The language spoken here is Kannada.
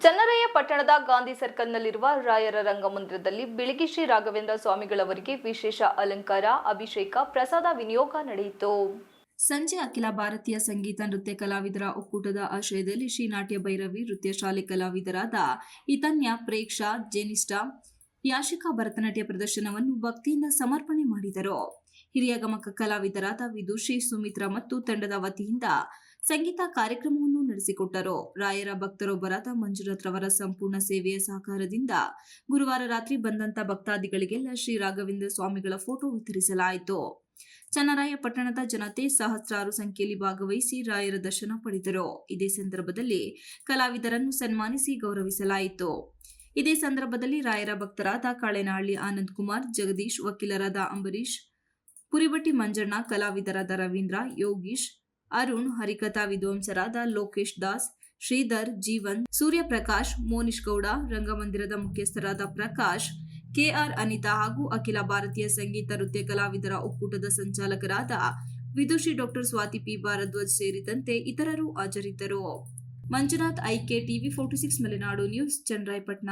ಗಾಂಧಿ ಸರ್ಕಲ್ನಲ್ಲಿರುವ ರಾಯರ ರಂಗಮಂದಿರದಲ್ಲಿ ಬೆಳಿಗ್ಗೆ ಶ್ರೀ ರಾಘವೇಂದ್ರ ಸ್ವಾಮಿಗಳವರಿಗೆ ವಿಶೇಷ ಅಲಂಕಾರ, ಅಭಿಷೇಕ, ಪ್ರಸಾದ ವಿನಿಯೋಗ ನಡೆಯಿತು. ಸಂಜೆ ಅಖಿಲ ಭಾರತೀಯ ಸಂಗೀತ ನೃತ್ಯ ಕಲಾವಿದರ ಒಕ್ಕೂಟದ ಆಶ್ರಯದಲ್ಲಿ ಶ್ರೀ ನಾಟ್ಯ ಭೈರವಿ ನೃತ್ಯ ಶಾಲೆ ಕಲಾವಿದರಾದ ಇತನ್ಯ ಪ್ರೇಕ್ಷಾ ಜೆನಿಸ್ಟಾ ಯಾಶಿಕಾ ಭರತನಾಟ್ಯ ಪ್ರದರ್ಶನವನ್ನು ಭಕ್ತಿಯಿಂದ ಸಮರ್ಪಣೆ ಮಾಡಿದರು. ಹಿರಿಯ ಗಮಕ ಕಲಾವಿದರಾದ ವಿದುಷಿ, ಸುಮಿತ್ರಾ ಮತ್ತು ತಂಡದ ವತಿಯಿಂದ ಸಂಗೀತ ಕಾರ್ಯಕ್ರಮವನ್ನು ನಡೆಸಿಕೊಟ್ಟರು. ರಾಯರ ಭಕ್ತರೊಬ್ಬರಾದ ಮಂಜುನಾಥ್ ರವರ ಸಂಪೂರ್ಣ ಸೇವೆಯ ಸಹಕಾರದಿಂದ ಗುರುವಾರ ರಾತ್ರಿ ಬಂದಂತ ಭಕ್ತಾದಿಗಳಿಗೆಲ್ಲ ಶ್ರೀ ರಾಘವೇಂದ್ರ ಸ್ವಾಮಿಗಳ ಫೋಟೋ ವಿತರಿಸಲಾಯಿತು. ಚನ್ನರಾಯಪಟ್ಟಣದ ಜನತೆ ಸಹಸ್ರಾರು ಸಂಖ್ಯೆಯಲ್ಲಿ ಭಾಗವಹಿಸಿ ರಾಯರ ದರ್ಶನ ಪಡೆದರು. ಇದೇ ಸಂದರ್ಭದಲ್ಲಿ ಕಲಾವಿದರನ್ನು ಸನ್ಮಾನಿಸಿ ಗೌರವಿಸಲಾಯಿತು. ಇದೇ ಸಂದರ್ಭದಲ್ಲಿ ರಾಯರ ಭಕ್ತರಾದ ಕಾಳೆನಹಳ್ಳಿ ಆನಂದ್ ಕುಮಾರ್, ಜಗದೀಶ್, ವಕೀಲರಾದ ಅಂಬರೀಶ್ ಪುರಿಬಟ್ಟಿ ಮಂಜಣ್ಣ, ಕಲಾವಿದರಾದ ರವೀಂದ್ರ, ಯೋಗೀಶ್ ಅರುಣ್, ಹರಿಕಥಾ ವಿದ್ವಾಂಸರಾದ ಲೋಕೇಶ್ ದಾಸ್, ಶ್ರೀಧರ್, ಜೀವನ್, ಸೂರ್ಯಪ್ರಕಾಶ್, ಮೋನಿಶ್ ಗೌಡ, ರಂಗಮಂದಿರದ ಮುಖ್ಯಸ್ಥರಾದ ಪ್ರಕಾಶ್, ಕೆಆರ್ ಅನಿತಾ ಹಾಗೂ ಅಖಿಲ ಭಾರತೀಯ ಸಂಗೀತ ನೃತ್ಯ ಕಲಾವಿದರ ಒಕ್ಕೂಟದ ಸಂಚಾಲಕರಾದ ವಿದುಷಿ ಡಾಕ್ಟರ್ ಸ್ವಾತಿ ಪಿ ಭಾರದ್ವಾಜ್ ಸೇರಿದಂತೆ ಇತರರು ಹಾಜರಿದ್ದರು. Manjunath IK TV forty six, Malenadu news, Channarayapatna.